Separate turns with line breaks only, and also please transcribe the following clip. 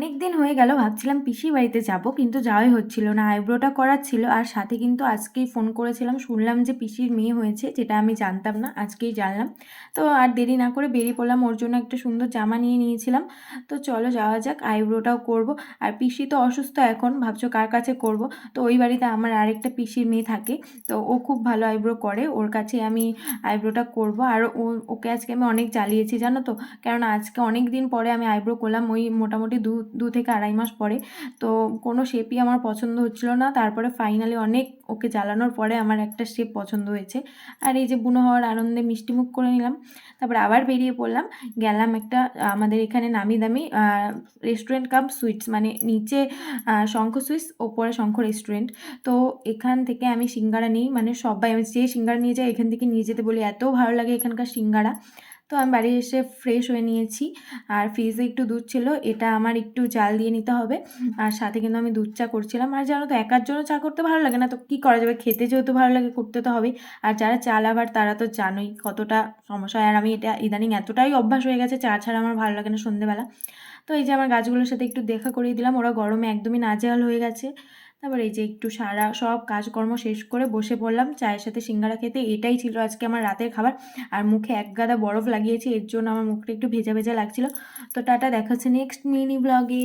অনেক দিন হয়ে গেল, ভাবছিলাম পিসির বাড়িতে যাব, কিন্তু যাওয়াই হচ্ছিল না। আইব্রোটা করার ছিল, আর সাথে কিন্তু আজকেই ফোন করেছিলাম। শুনলাম যে পিসির মেয়ে হয়েছে, যেটা আমি জানতাম না, আজকেই জানলাম। তো আর দেরি না করে বেরিয়ে পড়লাম, ওর জন্য একটা সুন্দর জামা নিয়ে নিয়েছিলাম। তো চলো যাওয়া যাক, আইব্রোটাও করব। আর পিসি তো অসুস্থ এখন, ভাবছ কার কাছে করব? তো ওই বাড়িতে আমার আরেকটা পিসির মেয়ে থাকে, তো ও খুব ভালো আইব্রো করে, ওর কাছে আমি আইব্রোটা করব। আর ও, ওকে আজকে আমি অনেক জ্বালিয়েছি, জানো তো? কারণ আজকে অনেক দিন পরে আমি আইব্রো করলাম, ওই মোটামুটি দু দু থেকে আড়াই মাস পরে। তো কোনো শেপই আমার পছন্দ হচ্ছিল না। তারপরে ফাইনালি অনেক ওকে জ্বালানোর পরে আমার একটা শেপ পছন্দ হয়েছে। আর এই যে বুনো হওয়ার আনন্দে মিষ্টিমুখ করে নিলাম। তারপর আবার বেরিয়ে পড়লাম। গেলাম একটা, আমাদের এখানে নামি দামি রেস্টুরেন্ট কাম সুইটস মানে নিচে শঙ্খ সুইটস ওপরে শঙ্খ রেস্টুরেন্ট তো এখান থেকে আমি সিঙ্গারা নিই। মানে সবাই, আমি যে সিঙ্গারা নিয়ে যাই, এখান থেকে নিয়ে যেতে বলি। এত ভালো লাগে এখানকার সিঙ্গারা। তো আমি বাড়ি এসে ফ্রেশ হয়ে নিয়েছি। আর ফ্রিজে একটু দুধ ছিল, এটা আমার একটু জাল দিয়ে নিতে হবে। আর সাথে কিন্তু আমি দুধ চা করছিলাম। আর জানো তো, একার জন্য চা করতে ভালো লাগে না, তো কী করা যাবে? খেতে যেহেতু ভালো লাগে, করতে তো হবেই। আর যারা চা লাভার তারা তো জানোই কতটা সমস্যা হয়। আর আমি এটা ইদানিং এতটাই অভ্যাস হয়ে গেছে, চা ছাড়া আমার ভালো লাগে না সন্ধেবেলা। তো এই যে আমার গাছগুলোর সাথে একটু দেখা করিয়ে দিলাম, ওরা গরমে একদমই নাজেহাল হয়ে গেছে। তারপর এই যে একটু সারা সব কাজকর্ম শেষ করে বসে পড়লাম, চায়ের সাথে সিঙ্গারা খেতে, এটাই ছিল আজকে আমার রাতের খাবার। আর মুখে এক গাদা বরফ লাগিয়েছি, এর জন্য আমার মুখটা একটু ভেজা ভেজা লাগছিল। তো টাটা দেখাচ্ছে নেক্সট মিনি ব্লগে